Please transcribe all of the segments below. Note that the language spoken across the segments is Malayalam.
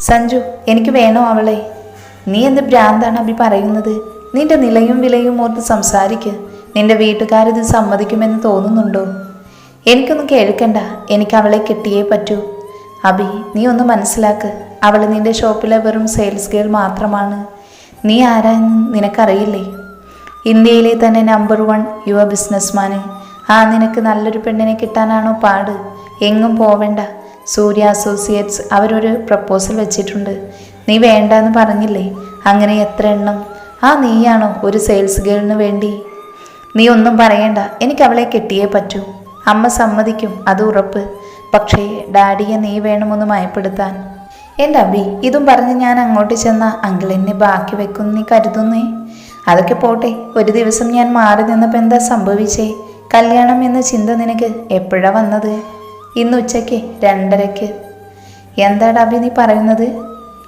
സഞ്ജു എനിക്ക് വേണോ അവളെ? നീ എന്ത് ഭ്രാന്താണ് അഭി പറയുന്നത്? നിന്റെ നിലയും വിലയും ഓർത്ത് സംസാരിക്ക്. നിന്റെ വീട്ടുകാരിത് സമ്മതിക്കുമെന്ന് തോന്നുന്നുണ്ടോ? എനിക്കൊന്നും കേൾക്കണ്ട. എനിക്ക് അവളെ കിട്ടിയേ പറ്റൂ. അഭി നീ ഒന്ന് മനസ്സിലാക്ക്. അവൾ നിന്റെ ഷോപ്പിലെ വെറും സെയിൽസ് ഗേൾ മാത്രമാണ്. നീ ആരാന്ന് നിനക്കറിയില്ലേ? ഇന്ത്യയിലെ തന്നെ നമ്പർ വൺ യുവ ബിസിനസ്മാന് ആ നിനക്ക് നല്ലൊരു പെണ്ണിനെ കിട്ടാനാണോ പാട്? എങ്ങും പോവണ്ട. സൂര്യ അസോസിയേറ്റ്സ് അവരൊരു പ്രപ്പോസൽ വെച്ചിട്ടുണ്ട്. നീ വേണ്ട എന്ന് പറഞ്ഞില്ലേ? അങ്ങനെ എത്ര എണ്ണം? ആ നീയാണോ ഒരു സെയിൽസ് ഗേളിന് വേണ്ടി? നീ ഒന്നും പറയണ്ട. എനിക്ക് അവളെ കെട്ടിയേ പറ്റൂ. അമ്മ സമ്മതിക്കും അത് ഉറപ്പ്. പക്ഷേ ഡാഡിയെ നീ വേണമെന്ന് മയപ്പെടുത്താൻ. എന്റെ അബി ഇതും പറഞ്ഞ് ഞാൻ അങ്ങോട്ട് ചെന്ന അങ്കിൾ എന്നെ ബാക്കി വെക്കും നീ കരുതുന്നേ? അതൊക്കെ പോട്ടെ. ഒരു ദിവസം ഞാൻ മാറി നിന്നപ്പോൾ എന്താ സംഭവിച്ചേ? കല്യാണം എന്ന ചിന്ത നിനക്ക് എപ്പോഴാണ് വന്നത്? ഇന്ന് ഉച്ചയ്ക്ക് രണ്ടരയ്ക്ക്. എന്താടാ അഭി നീ പറയുന്നത്?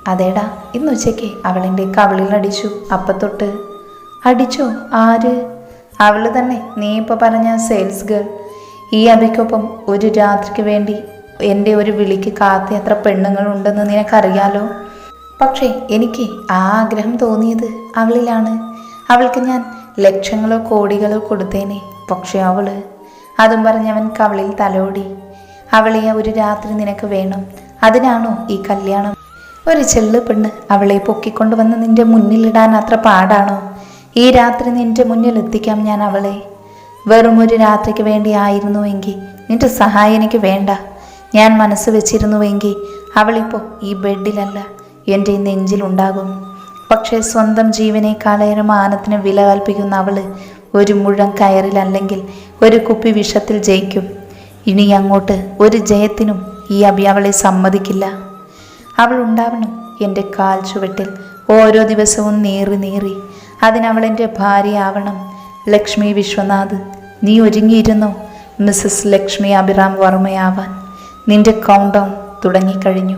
അതേടാ ഇന്ന് ഉച്ചയ്ക്ക് അവളിന്റെ കവളിൽ അടിച്ചു അപ്പത്തൊട്ട്. അടിച്ചോ? ആര്? അവൾ തന്നെ. നീ ഇപ്പോൾ പറഞ്ഞ സെയിൽസ് ഗേൾ ഈ അഭിക്കൊപ്പം ഒരു രാത്രിക്ക് വേണ്ടി എന്റെ ഒരു വിളിക്ക് കാത്ത എത്ര പെണ്ണുങ്ങളുണ്ടെന്ന് നിനക്കറിയാലോ? പക്ഷേ എനിക്ക് ആ ആഗ്രഹം തോന്നിയത് അവളിലാണ്. അവൾക്ക് ഞാൻ ലക്ഷങ്ങളോ കോടികളോ കൊടുത്തേനെ. പക്ഷേ അവൾ അതും പറഞ്ഞവൻ കവളിൽ തലോടി. അവളെ ഒരു രാത്രി നിനക്ക് വേണം. അതിനാണോ ഈ കല്യാണം? ഒരു ചെള്ളു പെണ്ണ് അവളെ പൊക്കിക്കൊണ്ടുവന്ന് നിന്റെ മുന്നിലിടാൻ അത്ര പാടാണോ? ഈ രാത്രി നിന്റെ മുന്നിൽ എത്തിക്കാം ഞാൻ അവളെ. വെറും ഒരു രാത്രിക്ക് വേണ്ടി ആയിരുന്നുവെങ്കിൽ നിന്റെ സഹായം എനിക്ക് വേണ്ട. ഞാൻ മനസ്സ് വെച്ചിരുന്നുവെങ്കിൽ അവളിപ്പോൾ ഈ ബെഡിലല്ല എന്റെ നെഞ്ചിലുണ്ടാകും. പക്ഷേ സ്വന്തം ജീവനേക്കാളേറെ മാനത്തിന് വില കൽപ്പിക്കുന്ന അവൾ ഒരു മുഴം കയറിലല്ലെങ്കിൽ ഒരു കുപ്പി വിഷത്തിൽ ജയിക്കും. ഇനി അങ്ങോട്ട് ഒരു ജയത്തിനും ഈ അഭി അവളെ സമ്മതിക്കില്ല. അവൾ ഉണ്ടാവണം എന്റെ കാൽ ചുവട്ടിൽ. ഓരോ ദിവസവും നീറി നീറി. അതിനവൾ എന്റെ ഭാര്യയാവണം ലക്ഷ്മി വിശ്വനാഥ് നീ ഒരുങ്ങിയിരുന്നോ? മിസ്സസ് ലക്ഷ്മി അഭിറാം വർമ്മയാവാൻ. നിന്റെ കൗണ്ട് ഡൗൺ തുടങ്ങിക്കഴിഞ്ഞു.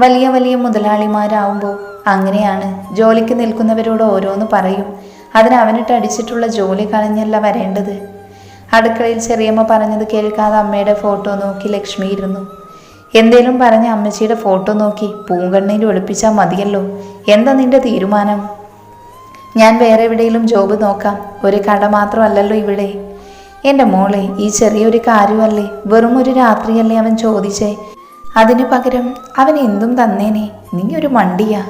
വലിയ വലിയ മുതലാളിമാരാവുമ്പോൾ അങ്ങനെയാണ്. ജോലിക്ക് നിൽക്കുന്നവരോട് ഓരോന്ന് പറയും. അതിന് അവനിട്ട് അടിച്ചിട്ടുള്ള ജോലി കളഞ്ഞല്ല വരേണ്ടത്. അടുക്കളയിൽ ചെറിയമ്മ പറഞ്ഞത് കേൾക്കാതെ അമ്മയുടെ ഫോട്ടോ നോക്കി ലക്ഷ്മി ഇരുന്നു. എന്തേലും പറഞ്ഞ അമ്മച്ചിയുടെ ഫോട്ടോ നോക്കി പൂങ്കണ്ണിയിൽ ഒളിപ്പിച്ചാൽ മതിയല്ലോ. എന്താ നിന്റെ തീരുമാനം? ഞാൻ വേറെ എവിടെയെങ്കിലും ജോബ് നോക്കാം. ഒരു കട മാത്രമല്ലല്ലോ ഇവിടെ. എന്റെ മോളെ ഈ ചെറിയൊരു കാര്യമല്ലേ? വെറും ഒരു രാത്രിയല്ലേ അവൻ ചോദിച്ചേ. അതിനു പകരം അവൻ എന്തും തന്നേനെ. നീ ഒരു മണ്ടിയാ.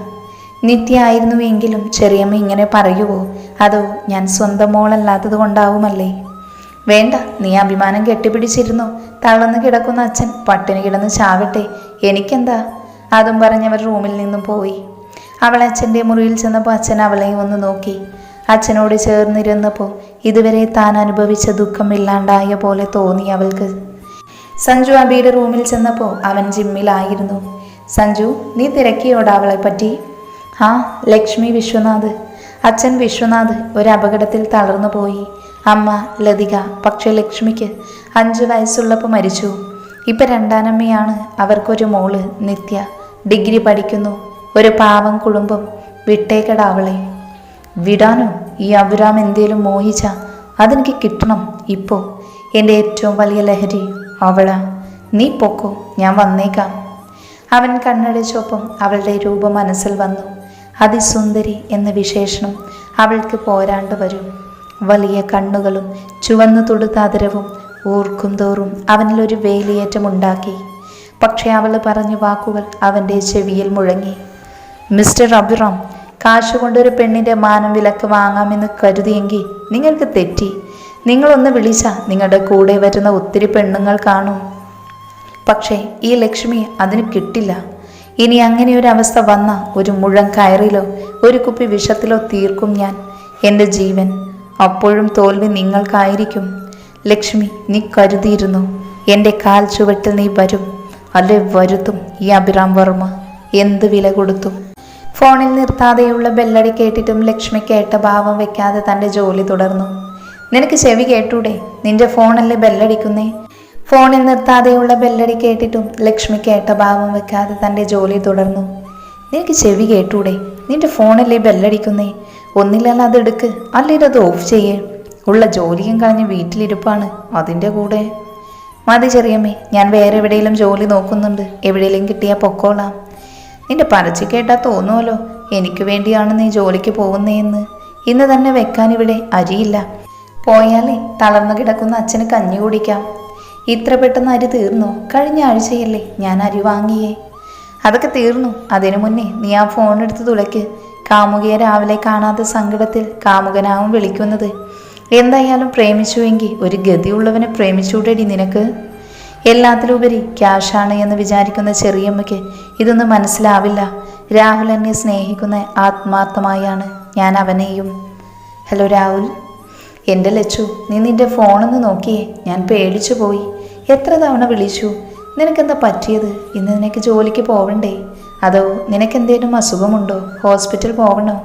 നിത്യായിരുന്നുവെങ്കിലും ചെറിയമ്മ ഇങ്ങനെ പറയുവോ? അതോ ഞാൻ സ്വന്തം മോളല്ലാത്തത് കൊണ്ടാവുമല്ലേ? വേണ്ട നീ അഭിമാനം കെട്ടിപ്പിടിച്ചിരുന്നു. തളർന്നു കിടക്കുന്ന അച്ഛൻ പട്ടിണി കിടന്ന് ചാവട്ടെ എനിക്കെന്താ? അതും പറഞ്ഞവർ റൂമിൽ നിന്നും പോയി. അവൾ അച്ഛന്റെ മുറിയിൽ ചെന്നപ്പോൾ അച്ഛൻ അവളെയും ഒന്ന് നോക്കി. അച്ഛനോട് ചേർന്നിരുന്നപ്പോൾ ഇതുവരെ താൻ അനുഭവിച്ച ദുഃഖം ഇല്ലാണ്ടായ പോലെ തോന്നി അവൾക്ക്. സഞ്ജു അബിയുടെ റൂമിൽ ചെന്നപ്പോൾ അവൻ ജിമ്മിലായിരുന്നു. സഞ്ജു നീ തിരക്കിയോടാ അവളെ പറ്റി ആ ലക്ഷ്മി വിശ്വനാഥ്. അച്ഛൻ വിശ്വനാഥ് ഒരു അപകടത്തിൽ തളർന്നു പോയി. അമ്മ ലതിക പക്ഷേ ലക്ഷ്മിക്ക് അഞ്ച് വയസ്സുള്ളപ്പോൾ മരിച്ചു. ഇപ്പം രണ്ടാനമ്മയാണ് അവർക്കൊരു മോൾ നിത്യ. ഡിഗ്രി പഠിക്കുന്നു. ഒരു പാവം കുടുംബം വിട്ടേക്കട അവളെ. വിടാനോ? ഈ അഭിരാം എന്തേലും മോഹിച്ച? അതെനിക്ക് കിട്ടണം ഇപ്പോൾ എന്റെ ഏറ്റവും വലിയ ലഹരി അവള. നീ പൊക്കോ ഞാൻ വന്നേക്കാം. അവൻ കണ്ണടച്ചൊപ്പം അവളുടെ രൂപം മനസ്സിൽ വന്നു. അതിസുന്ദരി എന്ന വിശേഷണം അവൾക്ക് പോരാണ്ട് വരും. വലിയ കണ്ണുകളും ചുവന്നു തൊടുത്ത ആദരവും ഓർക്കും തോറും അവനിലൊരു വേലിയേറ്റമുണ്ടാക്കി പക്ഷേ അവൾ പറഞ്ഞ വാക്കുകൾ അവന്റെ ചെവിയിൽ മുഴങ്ങി. മിസ്റ്റർ അഭിറാം കാശ് കൊണ്ടൊരു പെണ്ണിന്റെ മാനം വിലക്ക് വാങ്ങാമെന്ന് കരുതിയെങ്കിൽ നിങ്ങൾക്ക് തെറ്റി. നിങ്ങളൊന്ന് വിളിച്ച നിങ്ങളുടെ കൂടെ വരുന്ന ഒത്തിരി പെണ്ണുങ്ങൾ കാണും. പക്ഷേ ഈ ലക്ഷ്മി അതിന് കിട്ടില്ല. ഇനി അങ്ങനെ ഒരു അവസ്ഥ വന്ന ഒരു മുഴം കയറിലോ ഒരു കുപ്പി വിഷത്തിലോ തീർക്കും ഞാൻ. എന്റെ ജീവൻ അപ്പോഴും തോൽവി നിങ്ങൾക്കായിരിക്കും. ലക്ഷ്മി നീ കരുതിയിരുന്നു. എന്റെ കാൽ ചുവട്ടിൽ നീ വരും. അല്ലെ വരുത്തും ഈ അഭിറാം വർമ്മ? എന്ത് വില കൊടുത്തു. ഫോണിൽ നിർത്താതെയുള്ള ബെല്ലടി കേട്ടിട്ടും ലക്ഷ്മി കേട്ട ഭാവം വെക്കാതെ തന്റെ ജോലി തുടർന്നു. നിനക്ക് ചെവി കേട്ടൂടെ? നിന്റെ ഫോണല്ലേ ബെല്ലടിക്കുന്നേ? ഫോണിൽ നിർത്താതെയുള്ള ബെല്ലടി കേട്ടിട്ടും ലക്ഷ്മി കേട്ട ഭാവം വെക്കാതെ തന്റെ ജോലി തുടർന്നു. നിനക്ക് ചെവി കേട്ടൂടെ? നിന്റെ ഫോണല്ലേ ബെല്ലടിക്കുന്നേ? ഒന്നില്ലല്ല അത് എടുക്ക് അല്ലെങ്കിൽ അത് ഓഫ് ചെയ്യേ. ഉള്ള ജോലിയും കളഞ്ഞ് വീട്ടിലിരിപ്പാണ്. അതിന്റെ കൂടെ. മതി ചെറിയമ്മേ ഞാൻ വേറെ എവിടെയെങ്കിലും ജോലി നോക്കുന്നുണ്ട്. എവിടെയെങ്കിലും കിട്ടിയാൽ പൊക്കോളാം. നിന്റെ പരച്ചു കേട്ടാൽ തോന്നുമല്ലോ എനിക്ക് വേണ്ടിയാണ് നീ ജോലിക്ക് പോകുന്നതെന്ന് ഇന്ന് തന്നെ വെക്കാൻ ഇവിടെ അരിയില്ല. പോയാലേ തളർന്നു കിടക്കുന്ന അച്ഛന് കഞ്ഞി കുടിക്കാം. ഇത്ര പെട്ടെന്ന് അരി തീർന്നു? കഴിഞ്ഞ ആഴ്ചയല്ലേ ഞാൻ അരി വാങ്ങിയേ. അതൊക്കെ തീർന്നു. അതിനു മുന്നേ നീ ആ ഫോൺ എടുത്ത് തുളയ്ക്ക്. കാമുകിയെ രാവിലെ കാണാത്ത സങ്കടത്തിൽ കാമുകനാവും വിളിക്കുന്നത്. എന്തായാലും പ്രേമിച്ചുവെങ്കിൽ ഒരു ഗതിയുള്ളവനെ പ്രേമിച്ചൂടേടി നിനക്ക്. എല്ലാത്തിലുപരി ക്യാഷാണ് എന്ന് വിചാരിക്കുന്ന ചെറിയമ്മയ്ക്ക് ഇതൊന്നും മനസ്സിലാവില്ല. രാഹുൽ എന്നെ സ്നേഹിക്കുന്ന ആത്മാർത്ഥമായാണ് ഞാൻ അവനെയും. ഹലോ രാഹുൽ. എന്റെ ലച്ചു നീ നിന്റെ ഫോണൊന്ന് നോക്കിയേ. ഞാൻ പേടിച്ചു പോയി എത്ര തവണ വിളിച്ചു? നിനക്കെന്താ പറ്റിയത്? ഇന്ന് നിനക്ക് ജോലിക്ക് പോവണ്ടേ? അതോ നിനക്കെന്തേലും അസുഖമുണ്ടോ? ഹോസ്പിറ്റൽ പോകണോ?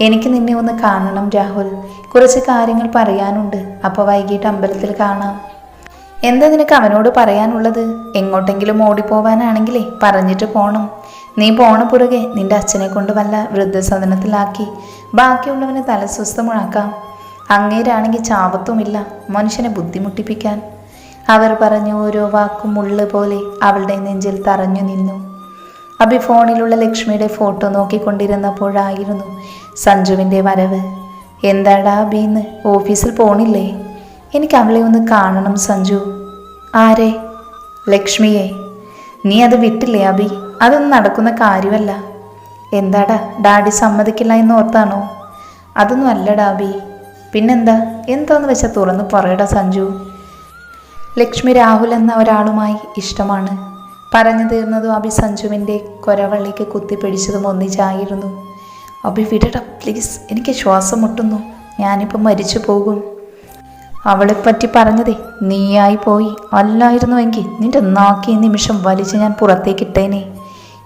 എനിക്ക് നിന്നെ ഒന്ന് കാണണം രാഹുൽ. കുറച്ച് കാര്യങ്ങൾ പറയാനുണ്ട്. അപ്പോൾ വൈകിട്ട് അമ്പലത്തിൽ കാണാം. എന്താ നിനക്ക് അവനോട് പറയാനുള്ളത്? എങ്ങോട്ടെങ്കിലും ഓടിപ്പോവാനാണെങ്കിലേ പറഞ്ഞിട്ട് പോണം. നീ പോണ പുറകെ നിന്റെ അച്ഛനെ കൊണ്ട് വല്ല വൃദ്ധസദനത്തിലാക്കി ബാക്കിയുള്ളവനെ തലസ്വസ്ഥമുഴാക്കാം അങ്ങേരാണെങ്കിൽ ചാപത്തുമില്ല മനുഷ്യനെ ബുദ്ധിമുട്ടിപ്പിക്കാൻ. അവർ പറഞ്ഞ ഓരോ വാക്കും മുള്ളു പോലെ അവളുടെ നെഞ്ചിൽ തറഞ്ഞു നിന്നു. അഭി ഫോണിലുള്ള ലക്ഷ്മിയുടെ ഫോട്ടോ നോക്കിക്കൊണ്ടിരുന്നപ്പോഴായിരുന്നു സഞ്ജുവിന്റെ വരവ്. എന്താടാ അബി ഇന്ന്? ഓഫീസിൽ പോണില്ലേ? എനിക്ക് അവളെ ഒന്ന് കാണണം സഞ്ജു. ആരെ? ലക്ഷ്മിയെ. നീ അത് വിട്ടില്ലേ അബി? അതൊന്നും നടക്കുന്ന കാര്യമല്ല. എന്താടാ ഡാഡി സമ്മതിക്കില്ല എന്ന് ഓർത്താണോ അതൊന്നും അല്ലടാ അബി. പിന്നെന്താ? എന്താന്ന് വെച്ചാൽ തുറന്ന് പറയടാ സഞ്ജു. ലക്ഷ്മി രാഹുൽ എന്ന ഒരാളുമായി ഇഷ്ടമാണ്. പറഞ്ഞു തീർന്നതും അഭി സഞ്ജുവിന്റെ കൊരവള്ളിക്ക് കുത്തിപ്പിടിച്ചതും ഒന്നിച്ചായിരുന്നു. അഭി വിടട പ്ലീസ് എനിക്ക് ശ്വാസം മുട്ടുന്നു. ഞാനിപ്പോൾ മരിച്ചു പോകും. അവളെപ്പറ്റി പറഞ്ഞതേ നീയായി പോയി. അല്ലായിരുന്നുവെങ്കിൽ നിന്റെ നാക്കി നിമിഷം വലിച്ച് ഞാൻ പുറത്തേക്കിട്ടേനെ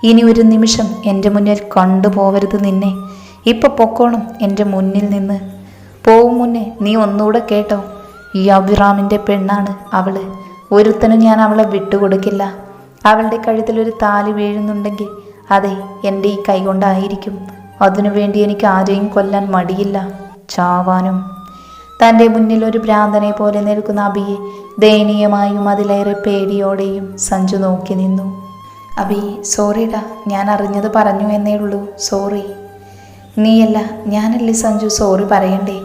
ഇനി ഒരു നിമിഷം എന്റെ മുന്നിൽ കണ്ടുപോവരുത് നിന്നെ. ഇപ്പൊ പൊക്കോണം എന്റെ മുന്നിൽ നിന്ന്. പോവും മുന്നേ നീ ഒന്നുകൂടെ കേട്ടോ. ഈ അഭിറാമിന്റെ പെണ്ണാണ് അവൾ. ഒരുത്തനും ഞാൻ അവളെ വിട്ടുകൊടുക്കില്ല. അവളുടെ കഴുത്തിൽ ഒരു താലി വീഴുന്നുണ്ടെങ്കിൽ അതെ എന്റെ ഈ കൈകൊണ്ടായിരിക്കും അതിനുവേണ്ടി എനിക്ക് ആരെയും കൊല്ലാൻ മടിയില്ല. ചാവാനും. തന്റെ മുന്നിൽ ഒരു ഭ്രാന്തനെ പോലെ നിൽക്കുന്ന അബിയെ ദയനീയമായും അതിലേറെ പേടിയോടെയും സഞ്ജു നോക്കി നിന്നു. അബി സോറിടാ ഞാൻ അറിഞ്ഞത് പറഞ്ഞു എന്നേ ഉള്ളൂ. സോറി. നീയല്ല ഞാനല്ലേ സഞ്ജു സോറി പറയണ്ടേ?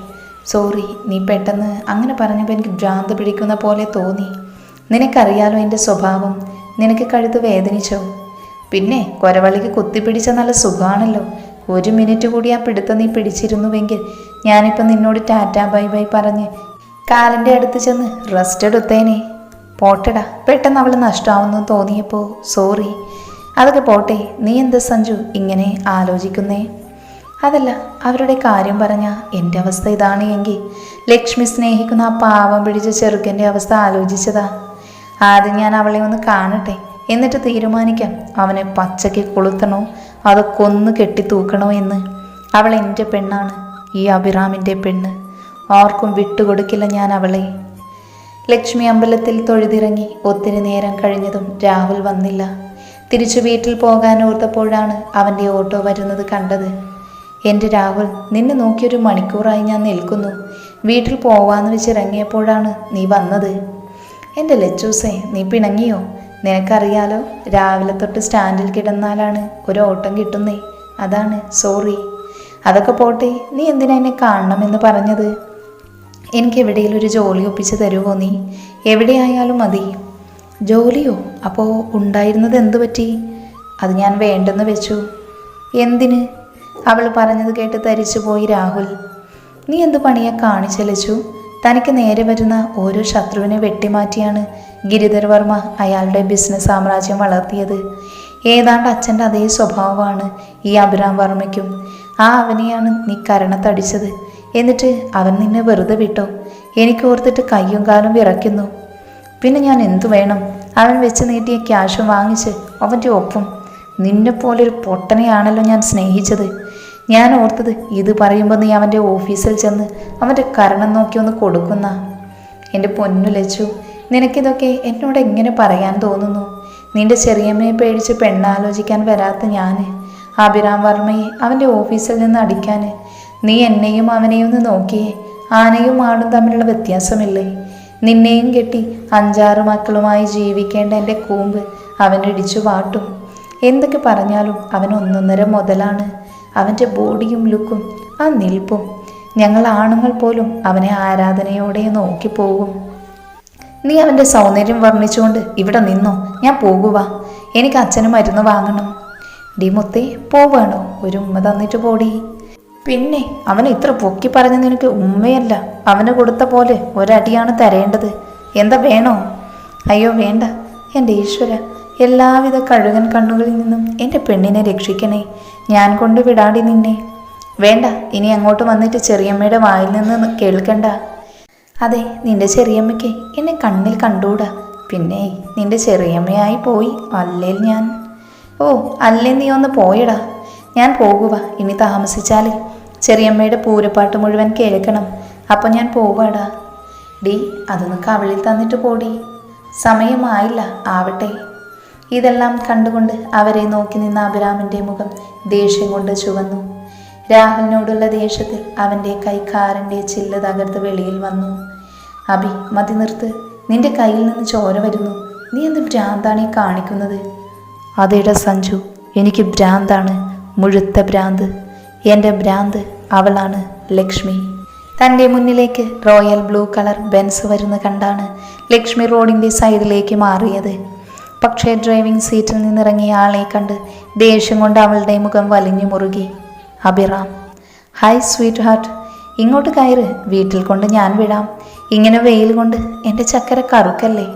സോറി നീ പെട്ടെന്ന് അങ്ങനെ പറഞ്ഞപ്പോൾ എനിക്ക് ഭ്രാന്ത് പിടിക്കുന്ന പോലെ തോന്നി. നിനക്കറിയാലോ എന്റെ സ്വഭാവം? നിനക്ക് കഴുത്ത് വേദനിച്ചോ? പിന്നെ കൊരവള്ളിക്ക് കുത്തിപ്പിടിച്ച നല്ല സുഖമാണല്ലോ ഒരു മിനിറ്റ് കൂടി ആ പിടുത്തം നീ പിടിച്ചിരുന്നുവെങ്കിൽ ഞാനിപ്പോൾ നിന്നോട് ടാറ്റാ ബൈ ബൈ പറഞ്ഞ് കാലിന്റെ അടുത്ത് ചെന്ന് റെസ്റ്റ് എടുത്തേനെ. പോട്ടടാ. പെട്ടെന്ന് അവൾ നഷ്ടമാവുന്നു തോന്നിയപ്പോൾ സോറി. അതൊക്കെ പോട്ടെ. നീ എന്താ സഞ്ജു ഇങ്ങനെ ആലോചിക്കുന്നേ? അതല്ല അവരുടെ കാര്യം പറഞ്ഞ എന്റെ അവസ്ഥ ഇതാണ് എങ്കിൽ ലക്ഷ്മി സ്നേഹിക്കുന്ന ആ പാവം പിടിച്ച ചെറുക്കന്റെ അവസ്ഥ ആലോചിച്ചതാ. ആദ്യം ഞാൻ അവളെ ഒന്ന് കാണട്ടെ. എന്നിട്ട് തീരുമാനിക്കാം. അവനെ പച്ചയ്ക്ക് കൊളുത്തണോ? അതോ കൊന്നു കെട്ടി തൂക്കണോ എന്ന്. അവൾ എന്റെ പെണ്ണാണ്. ഈ അഭിറാമിന്റെ പെണ്ണ്. ആർക്കും വിട്ടുകൊടുക്കില്ല ഞാൻ അവളെ. ലക്ഷ്മി അമ്പലത്തിൽ തൊഴുതിറങ്ങി ഒത്തിരി നേരം കഴിഞ്ഞതും രാഹുൽ വന്നില്ല. തിരിച്ചു വീട്ടിൽ പോകാൻ ഓർത്തപ്പോഴാണ് അവന്റെ ഓട്ടോ വരുന്നത് കണ്ടത്. എന്റെ രാഹുൽ നിന്നെ നോക്കിയൊരു മണിക്കൂറായി ഞാൻ നിൽക്കുന്നു. വീട്ടിൽ പോവാന്ന് വെച്ച് ഇറങ്ങിയപ്പോഴാണ് നീ വന്നത്. എന്റെ ലച്ചൂസേ നീ പിണങ്ങിയോ? നിനക്കറിയാലോ രാവിലെ തൊട്ട് സ്റ്റാൻഡിൽ കിടന്നാലാണ് ഒരു ഓട്ടം കിട്ടുന്നേ. അതാണ് സോറി. അതൊക്കെ പോട്ടെ നീ എന്തിനാ എന്നെ കാണണമെന്ന് പറഞ്ഞത്? എനിക്ക് എവിടെയെങ്കിലും ഒരു ജോലി ഒപ്പിച്ച് തരുമോ നീ? എവിടെയായാലും മതി. ജോലിയോ? അപ്പോൾ ഉണ്ടായിരുന്നത് എന്തു പറ്റി? അത് ഞാൻ വേണ്ടെന്ന് വെച്ചു. എന്തിന്? അവൾ പറഞ്ഞത് കേട്ട് തരിച്ചു പോയി രാഹുൽ. നീ എന്ത് പണിയാ കാണിച്ചലച്ചു തനിക്ക് നേരെ വരുന്ന ഓരോ ശത്രുവിനെ വെട്ടിമാറ്റിയാണ് ഗിരിധർ വർമ്മ അയാളുടെ ബിസിനസ് സാമ്രാജ്യം വളർത്തിയത്. ഏതാണ്ട് അച്ഛന്റെ അതേ സ്വഭാവമാണ് ഈ അഭിരാം വർമ്മയ്ക്കും. ആ അവനെയാണ് നീ കരണത്തടിച്ചത്. എന്നിട്ട് അവൻ നിന്നെ വെറുതെ വിട്ടോ? എനിക്ക് ഓർത്തിട്ട് കയ്യും കാലും വിറയ്ക്കുന്നു. പിന്നെ ഞാൻ എന്തു വേണം? അവൻ വെച്ച് നീട്ടിയ ക്യാഷും വാങ്ങിച്ച് അവന്റെ ഒപ്പം. നിന്നെ പോലൊരു പൊട്ടനെയാണല്ലോ ഞാൻ സ്നേഹിച്ചത്. ഞാൻ ഓർത്തത് ഇത് പറയുമ്പോൾ നീ അവന്റെ ഓഫീസിൽ ചെന്ന് അവന്റെ കരണം നോക്കി ഒന്ന് കൊടുക്കുന്ന. എന്റെ പൊന്നു ലച്ചു നിനക്കിതൊക്കെ എന്നോട് എങ്ങനെ പറയാൻ തോന്നുന്നു? നിന്റെ ചെറിയമ്മയെ പേടിച്ച് പെണ്ണാലോചിക്കാൻ വരാത്ത ഞാൻ അഭിരാം വർമ്മയെ അവന്റെ ഓഫീസിൽ നിന്ന് അടിക്കാൻ നീ എന്നെയും അവനെയും ഒന്ന് നോക്കിയേ ആനയും ആടും തമ്മിലുള്ള വ്യത്യാസമില്ലേ? നിന്നെയും കെട്ടി അഞ്ചാറ് മക്കളുമായി ജീവിക്കേണ്ട എന്റെ കൂമ്പ് അവനിടിച്ചു വാട്ടും. എന്തൊക്കെ പറഞ്ഞാലും അവൻ ഒന്നൊന്നര മുതലാണ്. അവന്റെ ബോഡിയും ലുക്കും ആ നിൽപ്പും. ഞങ്ങൾ ആണുങ്ങൾ പോലും അവനെ ആരാധനയോടെ നോക്കി പോകും. നീ അവന്റെ സൗന്ദര്യം വർണിച്ചുകൊണ്ട് ഇവിടെ നിന്നോ? ഞാൻ പോകുക എനിക്ക് അച്ഛന് മരുന്ന് വാങ്ങണം. ഡി മുത്തേ പോവാണോ? ഒരു ഉമ്മ തന്നിട്ട് പോടി. പിന്നെ അവൻ ഇത്ര പൊക്കി പറഞ്ഞ നിനക്ക് ഉമ്മയല്ല. അവന് കൊടുത്ത പോലെ ഒരടിയാണ് തരേണ്ടത്. എന്താ വേണോ? അയ്യോ വേണ്ട. എന്റെ ഈശ്വര എല്ലാവിധ കഴുകൻ കണ്ണുകളിൽ നിന്നും എന്റെ പെണ്ണിനെ രക്ഷിക്കണേ. ഞാൻ കൊണ്ട് വിടാടി നിന്നെ. വേണ്ട ഇനി അങ്ങോട്ട് വന്നിട്ട് ചെറിയമ്മയുടെ വായിൽ നിന്ന് കേൾക്കണ്ട. അതെ നിന്റെ ചെറിയമ്മയ്ക്ക് എന്നെ കണ്ണിൽ കണ്ടൂടാ. പിന്നെ നിന്റെ ചെറിയമ്മയായി പോയി അല്ലേൽ ഞാൻ. ഓ അല്ലേ നീ ഒന്ന് പോയടാ. ഞാൻ പോകുക ഇനി താമസിച്ചാൽ ചെറിയമ്മയുടെ പൂരപ്പാട്ട് മുഴുവൻ കേൾക്കണം. അപ്പം ഞാൻ പോവാടാ. ഡി അതൊന്ന് കവിളിൽ തന്നിട്ട് പോടി. സമയമായില്ല ആവട്ടെ. ഇതെല്ലാം കണ്ടുകൊണ്ട് അവരെ നോക്കി നിന്ന അഭിരാമിന്റെ മുഖം ദേഷ്യം കൊണ്ട് ചുവന്നു. രാഹുലിനോടുള്ള ദേഷ്യത്തിൽ അവന്റെ കൈ കാറിന്റെ ചില്ല് തകർത്ത് വെളിയിൽ വന്നു. അഭി മതി നിർത്ത്. നിന്റെ കയ്യിൽ നിന്ന് ചോര വരുന്നു. നീ എന്ത് ഭ്രാന്താണ് ഈ കാണിക്കുന്നത്? അതേടെ സഞ്ജു എനിക്ക് ഭ്രാന്താണ്. മുഴുത്ത ഭ്രാന്ത്. എന്റെ ഭ്രാന്ത് അവളാണ് ലക്ഷ്മി. തന്റെ മുന്നിലേക്ക് റോയൽ ബ്ലൂ കളർ ബെൻസ് വരുന്ന കണ്ടാണ് ലക്ഷ്മി റോഡിന്റെ സൈഡിലേക്ക് മാറിയത്. പക്ഷേ ഡ്രൈവിംഗ് സീറ്റിൽ നിന്നിറങ്ങിയ ആളെ കണ്ട് ദേഷ്യം കൊണ്ട് അവളുടെ മുഖം വലിഞ്ഞു മുറുകി. അഭിറാം ഹായ് സ്വീറ്റ് ഹാർട്ട് ഇങ്ങോട്ട് കയറ്. വീട്ടിൽ കൊണ്ട് ഞാൻ വിടാം. ഇങ്ങനെ വെയിൽ കൊണ്ട് എന്റെ ചക്കര കറുക്കല്ലേ?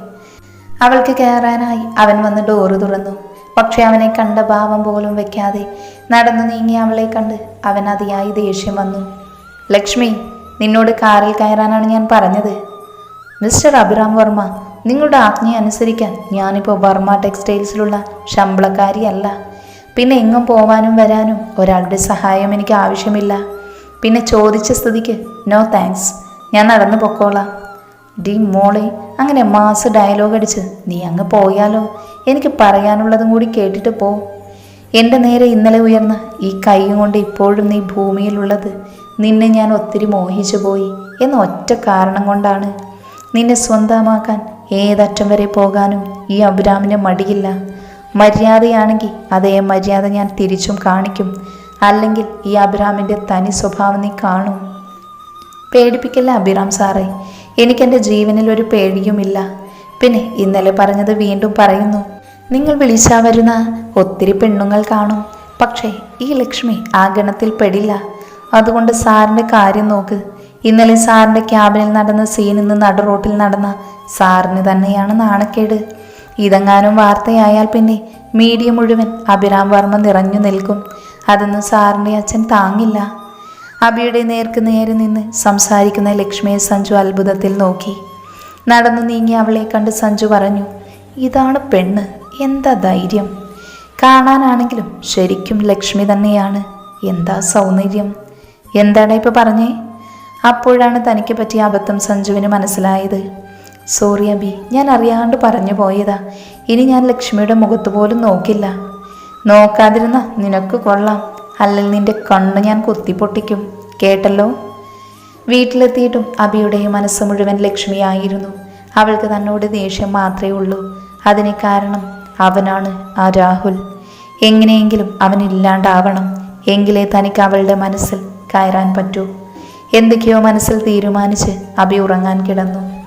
അവൾക്ക് കയറാനായി അവൻ വന്ന് ഡോറ് തുറന്നു. പക്ഷെ അവനെ കണ്ട ഭാവം പോലും വെക്കാതെ നടന്നു നീങ്ങി അവളെ കണ്ട് അവൻ അതിയായി ദേഷ്യം വന്നു. ലക്ഷ്മി നിന്നോട് കാറിൽ കയറാനാണ് ഞാൻ പറഞ്ഞത്. മിസ്റ്റർ അഭിറാം വർമ്മ നിങ്ങളുടെ ആജ്ഞ അനുസരിക്കാൻ ഞാനിപ്പോൾ ബർമ ടെക്സ്റ്റൈൽസിലുള്ള ശമ്പളക്കാരിയല്ല. പിന്നെ എങ്ങും പോവാനും വരാനും ഒരാളുടെ സഹായം എനിക്ക് ആവശ്യമില്ല. പിന്നെ ചോദിച്ച സ്ഥിതിക്ക് നോ താങ്ക്സ് ഞാൻ നടന്നു പൊക്കോളാം. ഡി മോളെ അങ്ങനെ മാസ് ഡയലോഗ് അടിച്ച് നീ അങ്ങ് പോയാലോ? എനിക്ക് പറയാനുള്ളതും കൂടി കേട്ടിട്ട് പോ. എന്റെ നേരെ ഇന്നലെ ഉയർന്ന ഈ കൈയും കൊണ്ട് ഇപ്പോഴും നീ ഭൂമിയിലുള്ളത് നിന്നെ ഞാൻ ഒത്തിരി മോഹിച്ചു പോയി എന്ന ഒറ്റ കാരണം കൊണ്ടാണ്. നിന്നെ സ്വന്തമാക്കാൻ ഏതറ്റം വരെ പോകാനും ഈ അബ്രാമിന് മടിയില്ല. മര്യാദയാണെങ്കിൽ അതേ മര്യാദ ഞാൻ തിരിച്ചും കാണിക്കും. അല്ലെങ്കിൽ ഈ അബ്രാമിന്റെ തനി സ്വഭാവം നീ കാണും. പേടിപ്പിക്കല്ല അഭിറാം സാറേ. എനിക്കെന്റെ ജീവനിൽ ഒരു പേടിയുമില്ല. പിന്നെ ഇന്നലെ പറഞ്ഞത് വീണ്ടും പറയുന്നു. നിങ്ങൾ വിളിച്ചാൽ വരുന്ന ഒത്തിരി പെണ്ണുങ്ങൾ കാണും. പക്ഷേ ഈ ലക്ഷ്മി ആ ഗണത്തിൽ പെടില്ല. അതുകൊണ്ട് സാറിന്റെ കാര്യം നോക്ക്. ഇന്നലെ സാറിന്റെ ക്യാബിനിൽ നടന്ന സീൻ ഇന്ന് നടു റോട്ടിൽ നടന്ന സാറിന് തന്നെയാണ് നാണക്കേട്. ഇതെങ്ങാനും വാർത്തയായാൽ പിന്നെ മീഡിയ മുഴുവൻ അഭിരാം വർമ്മ നിറഞ്ഞു നിൽക്കും. അതൊന്നും സാറിന്റെ അച്ഛൻ താങ്ങില്ല. അബിയുടെ നേർക്ക് നേരെ നിന്ന് സംസാരിക്കുന്ന ലക്ഷ്മിയെ സഞ്ജു അത്ഭുതത്തിൽ നോക്കി. നടന്നു നീങ്ങി അവളെ കണ്ട് സഞ്ജു പറഞ്ഞു ഇതാണ് പെണ്ണ് എന്താ ധൈര്യം? കാണാനാണെങ്കിലും ശരിക്കും ലക്ഷ്മി തന്നെയാണ്. എന്താ സൗന്ദര്യം? എന്താണ് ഇപ്പൊ പറഞ്ഞേ? അപ്പോഴാണ് തനിക്ക് പറ്റിയ അബദ്ധം സഞ്ജുവിന് മനസ്സിലായത്. സോറി അബി. ഞാൻ അറിയാണ്ട് പറഞ്ഞു പോയതാ. ഇനി ഞാൻ ലക്ഷ്മിയുടെ മുഖത്ത് പോലും നോക്കില്ല. നോക്കാതിരുന്ന നിനക്ക് കൊള്ളാം. അല്ലെങ്കിൽ നിന്റെ കണ്ണ് ഞാൻ കുത്തിപ്പൊട്ടിക്കും. കേട്ടല്ലോ? വീട്ടിലെത്തിയിട്ടും അബിയുടെ മനസ്സ് മുഴുവൻ ലക്ഷ്മിയായിരുന്നു. അവൾക്ക് തന്നോട് ദേഷ്യം മാത്രമേ ഉള്ളൂ. അതിന് കാരണം അവനാണ് ആ രാഹുൽ. എങ്ങനെയെങ്കിലും അവനില്ലാണ്ടാവണം. എങ്കിലേ തനിക്ക് അവളുടെ മനസ്സിൽ കയറാൻ പറ്റൂ. എന്തൊക്കെയോ മനസ്സിൽ തീരുമാനിച്ച് അബി ഉറങ്ങാൻ കിടന്നു.